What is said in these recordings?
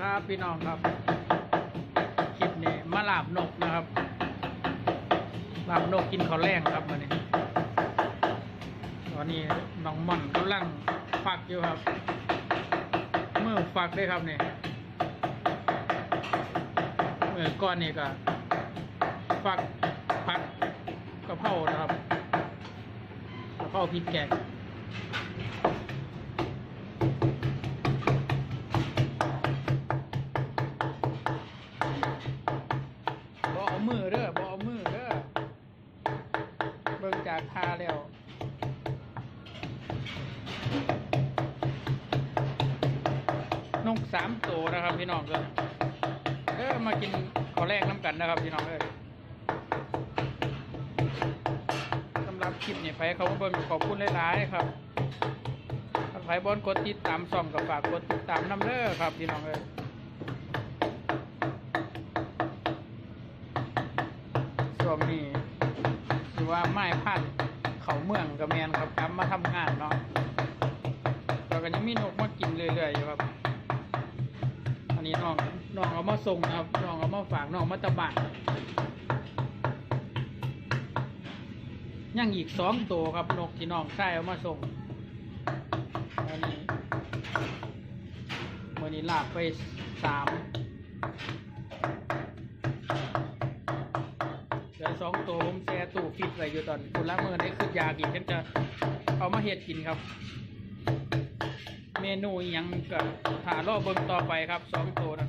ครับพี่น้องครับคลิปนี้มาลาบนกนะครับลาบนกกินข้าวแรงครับวันนี้ตอนนี้น้องม่อนกำลังฟักอยู่ครับเมื่อฟักได้ครับนี่เมื่อก้อนนี่ก็ฟักพักกระเพรานะครับกระเพราพริกแกงากทาแล้วนกสามตัวนะครับพี่น้องเด้อเออมากินขอแรกน้ำกันนะครับพี่น้องเอ้ยสำหรับคลิปนี้ไปเขาเบิ่งขอบคุณหลายๆครับถ้าใครบอลกดติดตามซ่อมกับฝากกดติดตามน้ำเด้อครับพี่น้องเอ้ยช่วงนี้ ว่าไม้พันเขาเมืองกับแมนครับกลับมาทำงานเนาะเราก็ยังมีนกมากินเรื่อยๆอยู่ครับ อันนี้น้องน้องเอามาส่งนะครับน้องเอามาฝากน้องมาตะบานยังอีกสองตัวครับนกที่น้องใช่เอามาส่งอันนี้เมื่อนี้ลาบไปสาม เหลือสองตัวผมแช่ตู้ฟิตไว้อยู่ตอนคุณละเมื่อนี้คือยากินกฉันจะเอามาเห็ดกินครับ เมนูอิหยังก็ถ่ารอบเบิ่งต่อไปครับสองตัวนะ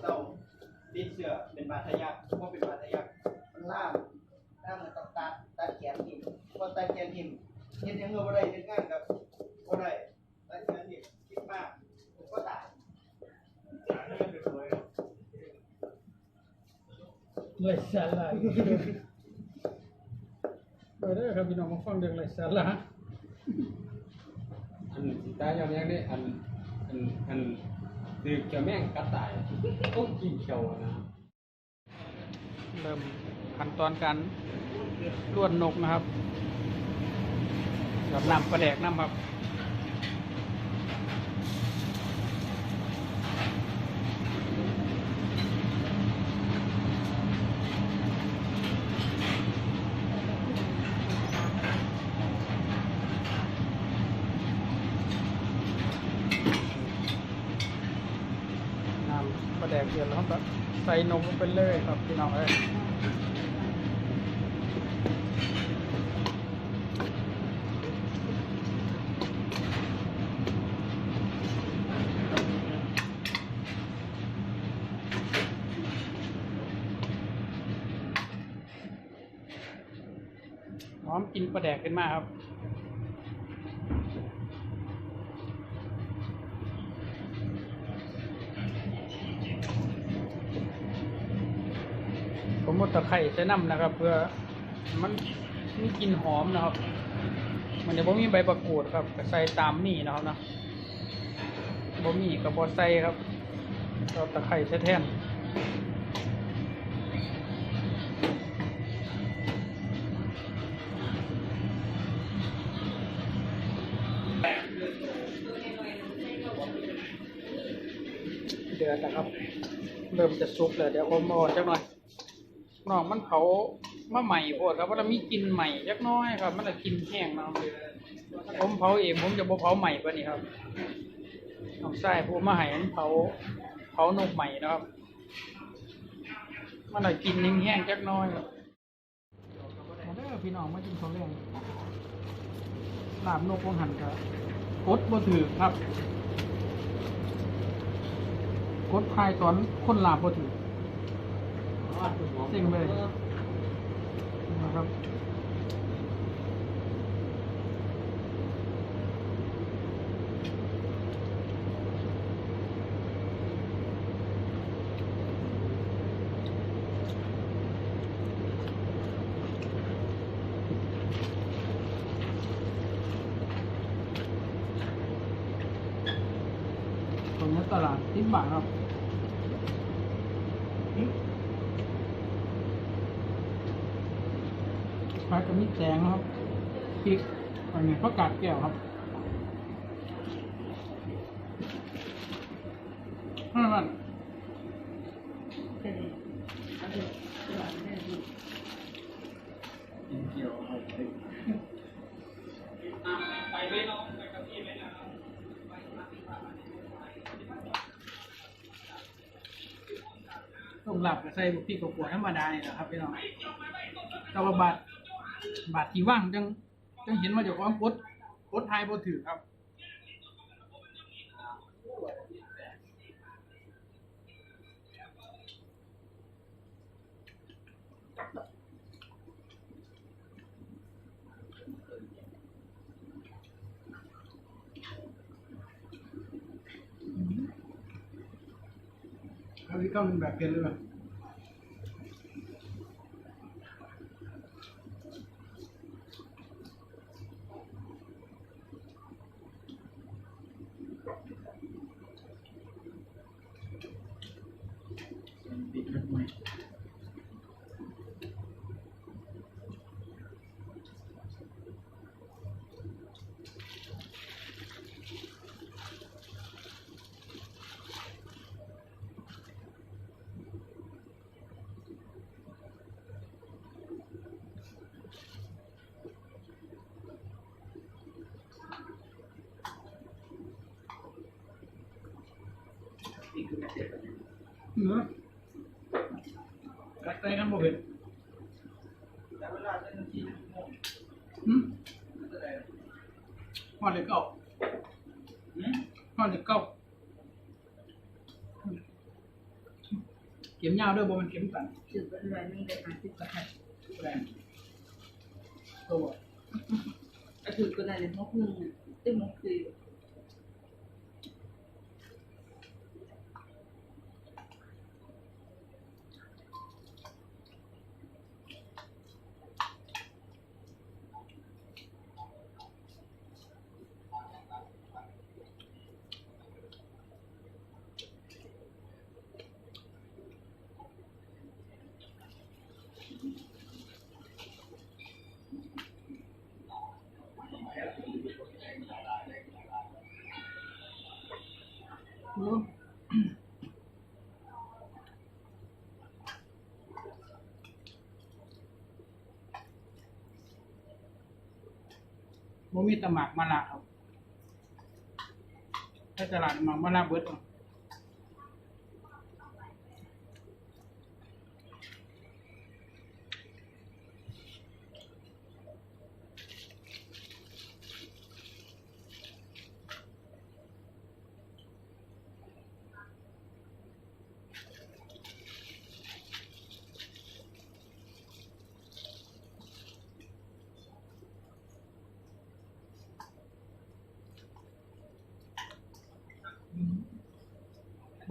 เศร้าติดเชื้อเป็นบาดทะยักบ่เป็นบาดทะยักมันล่ามล่ามมันต้องตัดตัดแขนทิ่มพอตัดแขนทิ่มเฮ็ดหยังก็บ่ได้เฮ็ดงานกับบ่ได้ตัดแขนทิ่มคิดมากผมก็ตายตายแล้วเป็นรวยเลยสาระไปเด้อครับพี่น้องมาฟังเรื่องไรสาระอันสิตายยอมยังได้อันอันอัน คือเขียวแม่งกระต่ายต้องกินเขียวนะเริ่มขั้นตอนการล้วนนกนะครับกับนำประแดกน้ำครับ ใส่นมลงไปเลยครับพี่น้องเอ้ยพร้อมกินประแดกกันมาครับ ผมมดตะไคร้ใส่น้ำนะครับ เพื่อมันมีกลิ่นหอมนะครับ มันจะบ่มีใบประกูดครับก็ใส่ตามนี่นะครับนะบ่มีกับ่ใส่ครับเราตะไคร้ใส่แทนเดือดนะครับ เริ่มจะสุกแล้วเดี๋ยวผมอาออกจักหน่อย น้องมันเผามาใหม่โพดครับว่ามีกลิ่นใหม่จักน้อยครับ มันจะกลิ่นแห้งเนาะผมเผาเองผมจะบ่เผาใหม่ปะนี่ครับน้องไส้ผู้มาให้มันเผาเผานกใหม่นะครับ มันจะกลิ่นแห้งๆจักน้อยครับเด้อพี่น้องมากินข้าวแรงลาบนกวงหันก็กดบ่ถือครับกดทายตอนคนลาบบ่ถือ เซ็งเลยนะครับตรงนี้ตลาดทิบบาทครับ ผักกับมิตรแดงนะครับพริกอันนี้ก็กกาดแก้วครับห้าบาทไปเลยน้องไปกับพี่เลยนะต้มหลับกับใส่บุกพี่กับขวดธรรมดาเนี่ยนะครับพี่น้องต่ว่าบาท บาทที่ว่างจังจังเห็นว่าเจ้าของกดกดทายบ่ถือครับเขาที่เข้าเป็นแบบเปลี่ยนเลยป่ะ เนื้อกัดใจกันบ่เห็นแต่เวลาเจ้าหน้าที่โมงหืมมันจะได้พอดเลยเก่า หืม พอดเลยเก่าเข็มยาวด้วยบ่มันเข็มสั้น ถือเป็นแบบนี้เลยค่ะสิบบาท แรงตัว ก็ถือเป็นอะไรมกหนึ่งอะตึ้งมกคือ โอ้บ่ มีแตะหมากมะละครับถ้าตลาดหมากมะละเบิด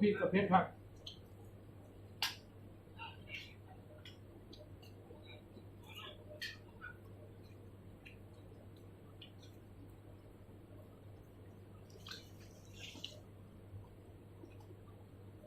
พริกกับเพชรผัก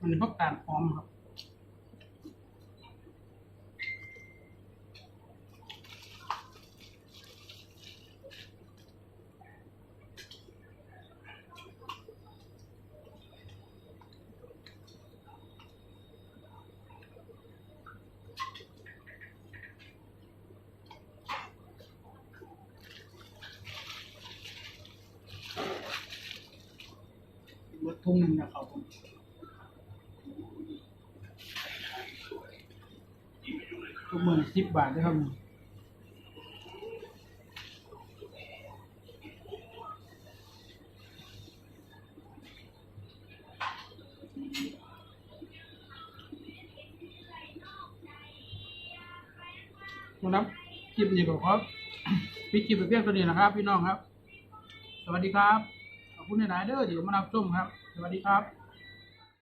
มันพวกการหอมครับ ทุ่งหนึ่งนะครับผมทุกมือสิบบาทนะครับนะครับคลิปนี้ก็ครับปิดคลิปไปเพียงตัวนี้นะครับ พี่น้องครับ สวัสดีครับ ขอบคุณนหลาย ๆ เด้อที่มารับชมครับ สวัสดีครับ